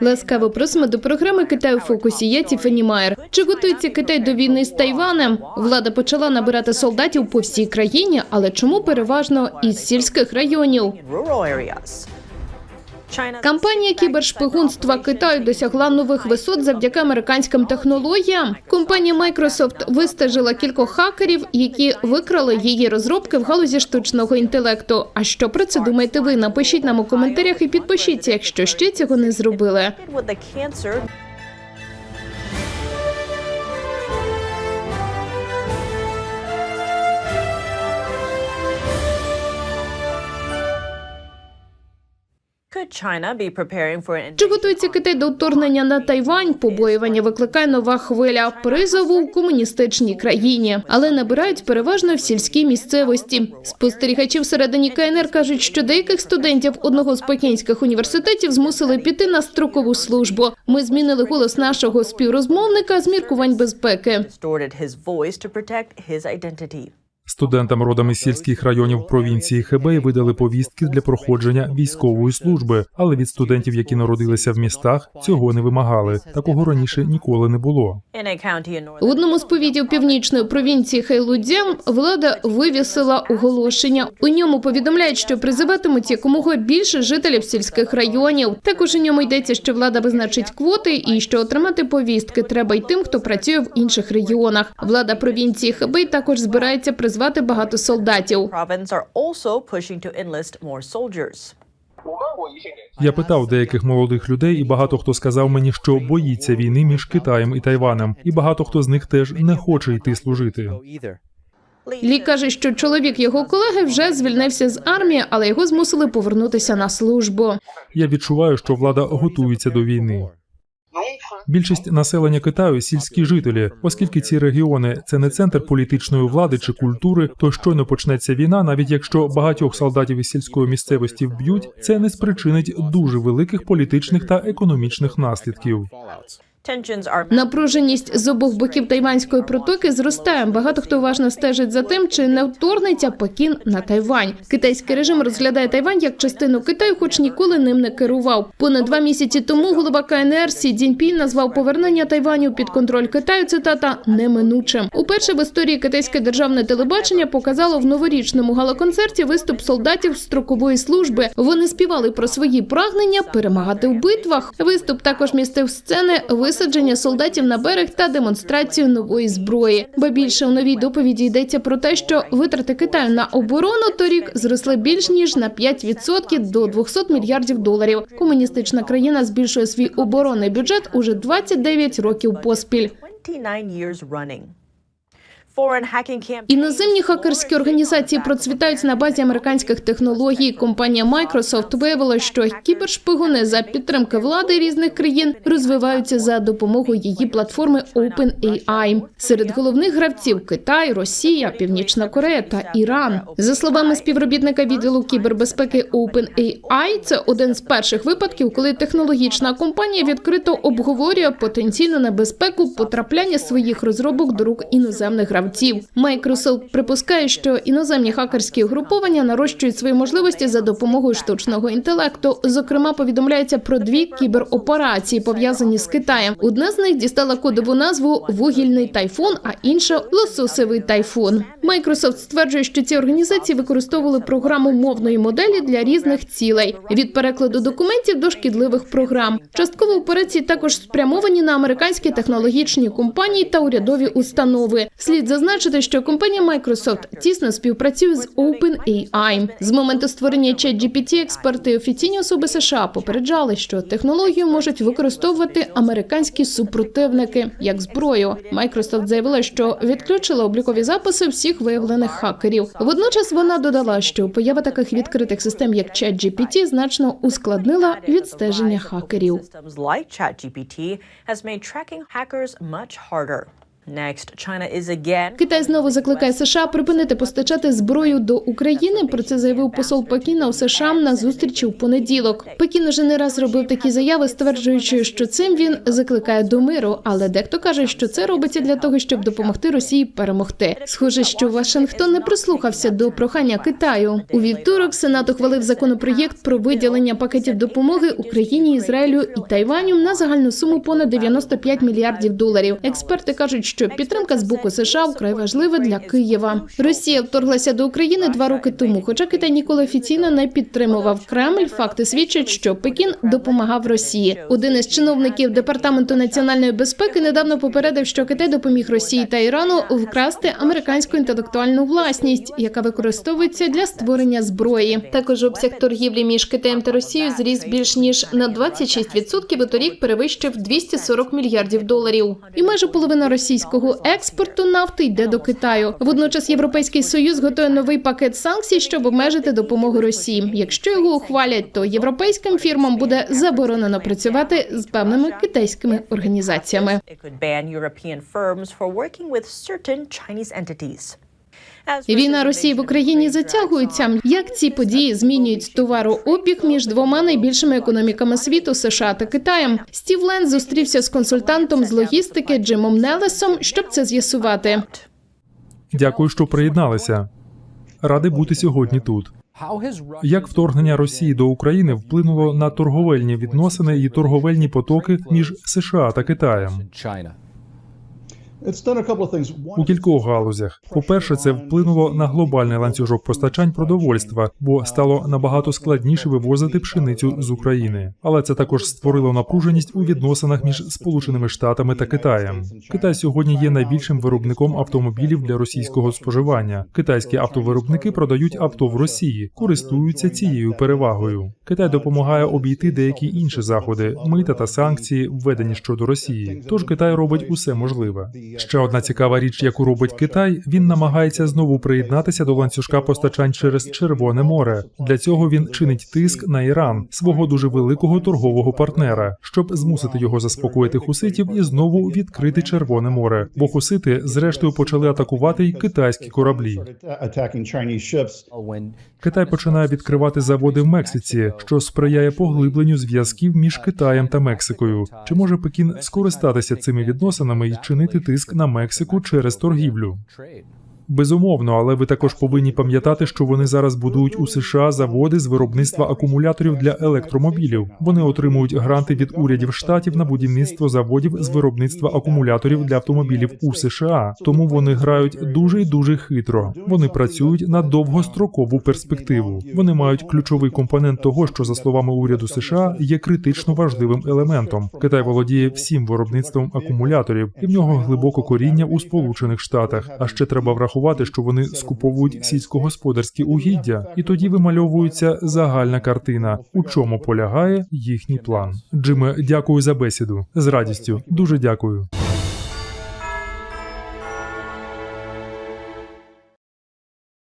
Ласкаво просимо до програми Китай у фокусі. Я Тіфані Майер. Чи готується Китай до війни з Тайванем? Влада почала набирати солдатів по всій країні, але чому переважно із сільських районів? Кампанія кібершпигунства Китаю досягла нових висот завдяки американським технологіям. Компанія Microsoft вистежила кількох хакерів, які викрали її розробки в галузі штучного інтелекту. А що про це думаєте ви? Напишіть нам у коментарях і підпишіться, якщо ще цього не зробили. Чи готується Китай до вторгнення на Тайвань? Побоювання викликає нова хвиля призову в комуністичній країні, але набирають переважно в сільській місцевості. Спостерігачі всередині КНР кажуть, що деяких студентів одного з пекінських університетів змусили піти на строкову службу. Ми змінили голос нашого співрозмовника з міркувань безпеки. Студентам родом із сільських районів провінції Хебей видали повістки для проходження військової служби, але від студентів, які народилися в містах, цього не вимагали. Такого раніше ніколи не було. В одному з повітів північної провінції Хейлудзям влада вивісила оголошення. У ньому повідомляють, що призиватимуть якомога більше жителів сільських районів. Також у ньому йдеться, що влада визначить квоти і що отримати повістки треба й тим, хто працює в інших регіонах. Влада провінції Хебей також збирається призвати багато солдатів. Я питав деяких молодих людей, і багато хто сказав мені, що боїться війни між Китаєм і Тайванем, і багато хто з них теж не хоче йти служити. Лі каже, що чоловік його колеги вже звільнився з армії, але його змусили повернутися на службу. Я відчуваю, що влада готується до війни. Більшість населення Китаю сільські жителі, оскільки ці регіони це не центр політичної влади чи культури, то щойно почнеться війна, навіть якщо багатьох солдатів із сільської місцевості вб'ють, це не спричинить дуже великих політичних та економічних наслідків. Напруженість з обох боків тайванської протоки зростає. Багато хто уважно стежить за тим, чи не вторгнеться Пекін на Тайвань. Китайський режим розглядає Тайвань як частину Китаю, хоч ніколи ним не керував. Понад два місяці тому голова КНР Сі Цзіньпінь назвав повернення Тайваню під контроль Китаю. Цитата неминучим. Уперше в історії китайське державне телебачення показало в новорічному галоконцерті виступ солдатів строкової служби. Вони співали про свої прагнення перемагати в битвах. Виступ також містив сцени висадження солдатів на берег та демонстрацію нової зброї. Ба більше в новій доповіді йдеться про те, що витрати Китаю на оборону торік зросли більш ніж на 5% до 200 мільярдів доларів. Комуністична країна збільшує свій оборонний бюджет уже 29 років поспіль. Іноземні хакерські організації процвітають на базі американських технологій. Компанія Microsoft виявила, що кібершпигуни за підтримки влади різних країн розвиваються за допомогою її платформи OpenAI. Серед головних гравців Китай, Росія, Північна Корея та Іран. За словами співробітника відділу кібербезпеки OpenAI, це один з перших випадків, коли технологічна компанія відкрито обговорює потенційну небезпеку потрапляння своїх розробок до рук іноземних гравців. Microsoft припускає, що іноземні хакерські угруповання нарощують свої можливості за допомогою штучного інтелекту. Зокрема, повідомляється про дві кібероперації, пов'язані з Китаєм. Одна з них дістала кодову назву Вугільний тайфун, а інша лососевий тайфун. Microsoft стверджує, що ці організації використовували програму мовної моделі для різних цілей від перекладу документів до шкідливих програм. Частково операції також спрямовані на американські технологічні компанії та урядові установи. Слід зазначити, що компанія Microsoft тісно співпрацює з OpenAI. З моменту створення ChatGPT експерти і офіційні особи США попереджали, що технологію можуть використовувати американські супротивники як зброю. Microsoft заявила, що відключила облікові записи всіх виявлених хакерів. Водночас вона додала, що поява таких відкритих систем, як ChatGPT, значно ускладнила відстеження хакерів. Китай знову закликає США припинити постачати зброю до України. Про це заявив посол Пекіна у США на зустрічі у понеділок. Пекін уже не раз робив такі заяви, стверджуючи, що цим він закликає до миру. Але дехто каже, що це робиться для того, щоб допомогти Росії перемогти. Схоже, що Вашингтон не прислухався до прохання Китаю. У вівторок Сенат ухвалив законопроєкт про виділення пакетів допомоги Україні, Ізраїлю і Тайваню на загальну суму понад 95 мільярдів доларів. Експерти кажуть, що підтримка з боку США вкрай важлива для Києва. Росія вторглася до України два роки тому, хоча Китай ніколи офіційно не підтримував Кремль. Факти свідчать, що Пекін допомагав Росії. Один із чиновників департаменту національної безпеки недавно попередив, що Китай допоміг Росії та Ірану вкрасти американську інтелектуальну власність, яка використовується для створення зброї. Також обсяг торгівлі між Китаєм та Росією зріс більш ніж на 26% і торік перевищив 240 мільярдів доларів. І майже половина російського експорту нафти йде до Китаю. Водночас Європейський союз готує новий пакет санкцій, щоб обмежити допомогу Росії. Якщо його ухвалять, то європейським фірмам буде заборонено працювати з певними китайськими організаціями. Війна Росії в Україні затягується. Як ці події змінюють товарообіг між двома найбільшими економіками світу США та Китаєм? Стів Ленд зустрівся з консультантом з логістики Джимом Нелесом, щоб це з'ясувати. Дякую, що приєдналися. Радий бути сьогодні тут. Як вторгнення Росії до України вплинуло на торговельні відносини і торговельні потоки між США та Китаєм? У кількох галузях. По-перше, це вплинуло на глобальний ланцюжок постачань продовольства, бо стало набагато складніше вивозити пшеницю з України. Але це також створило напруженість у відносинах між Сполученими Штатами та Китаєм. Китай сьогодні є найбільшим виробником автомобілів для російського споживання. Китайські автовиробники продають авто в Росії, користуються цією перевагою. Китай допомагає обійти деякі інші заходи, мита та санкції, введені щодо Росії. Тож Китай робить усе можливе. Ще одна цікава річ, яку робить Китай, він намагається знову приєднатися до ланцюжка постачань через Червоне море. Для цього він чинить тиск на Іран, свого дуже великого торгового партнера, щоб змусити його заспокоїти хуситів і знову відкрити Червоне море. Бо хусити зрештою почали атакувати й китайські кораблі. Китай починає відкривати заводи в Мексиці, що сприяє поглибленню зв'язків між Китаєм та Мексикою. Чи може Пекін скористатися цими відносинами і чинити тиск на Мексику через торгівлю? Безумовно, але ви також повинні пам'ятати, що вони зараз будують у США заводи з виробництва акумуляторів для електромобілів. Вони отримують гранти від урядів штатів на будівництво заводів з виробництва акумуляторів для автомобілів у США. Тому вони грають дуже і дуже хитро. Вони працюють на довгострокову перспективу. Вони мають ключовий компонент того, що за словами уряду США є критично важливим елементом. Китай володіє всім виробництвом акумуляторів, і в нього глибоко коріння у Сполучених Штатах. А ще треба врахувати, що вони скуповують сільськогосподарські угіддя, і тоді вимальовується загальна картина, у чому полягає їхній план. Джиме, дякую за бесіду. З радістю, дуже дякую.